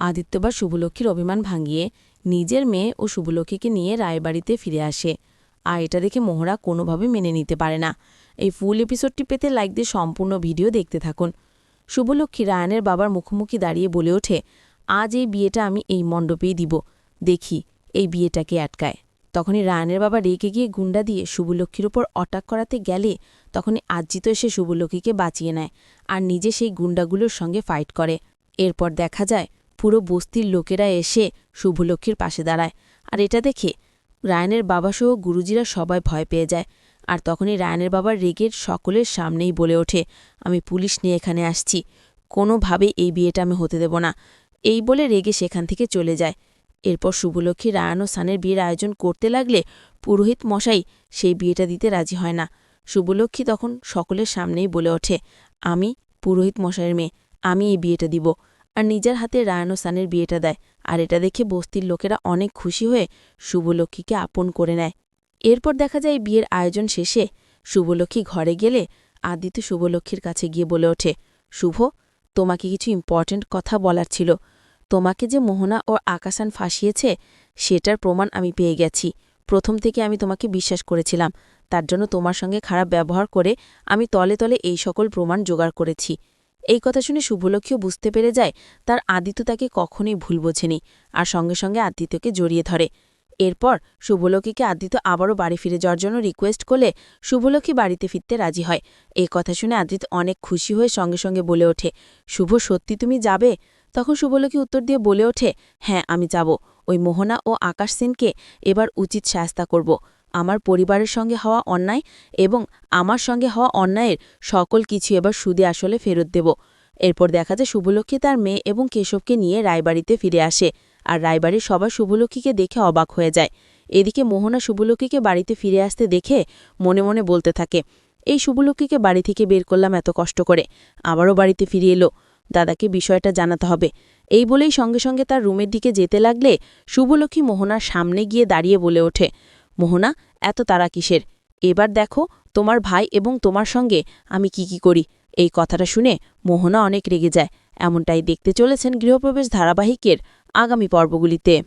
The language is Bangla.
আদিত্যবার শুভলক্ষ্মীর অভিমান ভাঙিয়ে নিজের মেয়ে ও শুভলক্ষ্মীকে নিয়ে রায়বাড়িতে ফিরে আসে। আর এটা দেখে মোহরা কোনোভাবে মেনে নিতে পারে না। এই ফুল এপিসোডটি পেতে লাইক দিয়ে সম্পূর্ণ ভিডিও দেখতে থাকুন। শুভলক্ষ্মী রায়ানের বাবার মুখোমুখি দাঁড়িয়ে বলে ওঠে, আজ এই বিয়েটা আমি এই মণ্ডপেই দিব। দেখি, এই বিয়েটাকে আটকায়? তখনই রায়ানের বাবা রেগে গিয়ে গুন্ডা দিয়ে শুভলক্ষ্মীর ওপর অটাক করাতে গেলে তখনই আজিত এসে শুভলক্ষ্মীকে বাঁচিয়ে নেয় আর নিজে সেই গুন্ডাগুলোর সঙ্গে ফাইট করে। এরপর দেখা যায় পুরো বস্তির লোকেরা এসে শুভলক্ষ্মীর পাশে দাঁড়ায়। আর এটা দেখে রায়নের বাবাসহ গুরুজিরা সবাই ভয় পেয়ে যায়। আর তখনই রায়নের বাবার রেগের সকলের সামনেই বলে ওঠে, আমি পুলিশ নিয়ে এখানে আসছি। কোনোভাবে এই বিয়েটা আমি হতে দেব না। এই বলে রেগে সেখান থেকে চলে যায়। এরপর শুভলক্ষ্মী রায়ন ও সানের বিয়ের আয়োজন করতে লাগলে পুরোহিত মশাই সেই বিয়েটা দিতে রাজি হয় না। শুভলক্ষ্মী তখন সকলের সামনেই বলে ওঠে, আমি পুরোহিত মশাইয়ের মেয়ে, আমি এই বিয়েটা দিব। আর নিজের হাতে রায়ন সানের বিয়েটা দেয়। আর এটা দেখে বস্তির লোকেরা অনেক খুশি হয়ে শুভলক্ষ্মীকে আপন করে নেয়। এরপর দেখা যায় বিয়ের আয়োজন শেষে শুভলক্ষ্মী ঘরে গেলে আদিত্য শুভলক্ষ্মীর কাছে গিয়ে বলে ওঠে, শুভ, তোমাকে কিছু ইম্পর্ট্যান্ট কথা বলার ছিল। তোমাকে যে মোহনা ও আকাশান ফাঁসিয়েছে, সেটার প্রমাণ আমি পেয়ে গেছি। প্রথম থেকে আমি তোমাকে বিশ্বাস করেছিলাম। তার জন্য তোমার সঙ্গে খারাপ ব্যবহার করে আমি তলে তলে এই সকল প্রমাণ জোগাড় করেছি। এই কথা শুনে শুভলক্ষ্মীও বুঝতে পেরে যায় তার আদিত্য তাকে কখনোই ভুল বোঝেনি আর সঙ্গে সঙ্গে আদিত্যকে জড়িয়ে ধরে। এরপর শুভলক্ষ্মীকে আদিত্য আবারও বাড়ি ফিরে যাওয়ার জন্য রিকোয়েস্ট করলে শুভলক্ষ্মী বাড়িতে ফিরতে রাজি হয়। এই কথা শুনে আদিত্য অনেক খুশি হয়ে সঙ্গে সঙ্গে বলে ওঠে, শুভ, সত্যি তুমি যাবে? তখন শুভলক্ষ্মী উত্তর দিয়ে বলে ওঠে হ্যাঁ আমি যাব। ওই মোহনা ও আকাশ সেনকে এবার উচিত শাস্তা করব। আমার পরিবারের সঙ্গে হওয়া অন্যায় এবং আমার সঙ্গে হওয়া অন্যায়ের সকল কিছু এবার সুদে আসলে ফেরত দেব। এরপর দেখা যায় শুভলক্ষ্মী তার মেয়ে এবং কেশবকে নিয়ে রায়বাড়িতে ফিরে আসে আর রায়বাড়ির সবাই শুভলক্ষ্মীকে দেখে অবাক হয়ে যায়। এদিকে মোহনা শুভলক্ষ্মীকে বাড়িতে ফিরে আসতে দেখে মনে মনে বলতে থাকে, এই শুভলক্ষ্মীকে বাড়ি থেকে বের করলাম এত কষ্ট করে, আবারও বাড়িতে ফিরে এলো। দাদাকে বিষয়টা জানাতে হবে। এই বলেই সঙ্গে সঙ্গে তার রুমের দিকে যেতে লাগলে শুভলক্ষ্মী মোহনার সামনে গিয়ে দাঁড়িয়ে বলে ওঠে মোহনা, এত তারা কিসের? এবার দেখো তোমার ভাই এবং তোমার সঙ্গে আমি কি কি করি। এই কথাটা শুনে মোহনা অনেক রেগে যায়। এমনটাই দেখতে চলেছেন গৃহপ্রবেশ ধারাবাহিকের আগামী পর্বগুলিতে।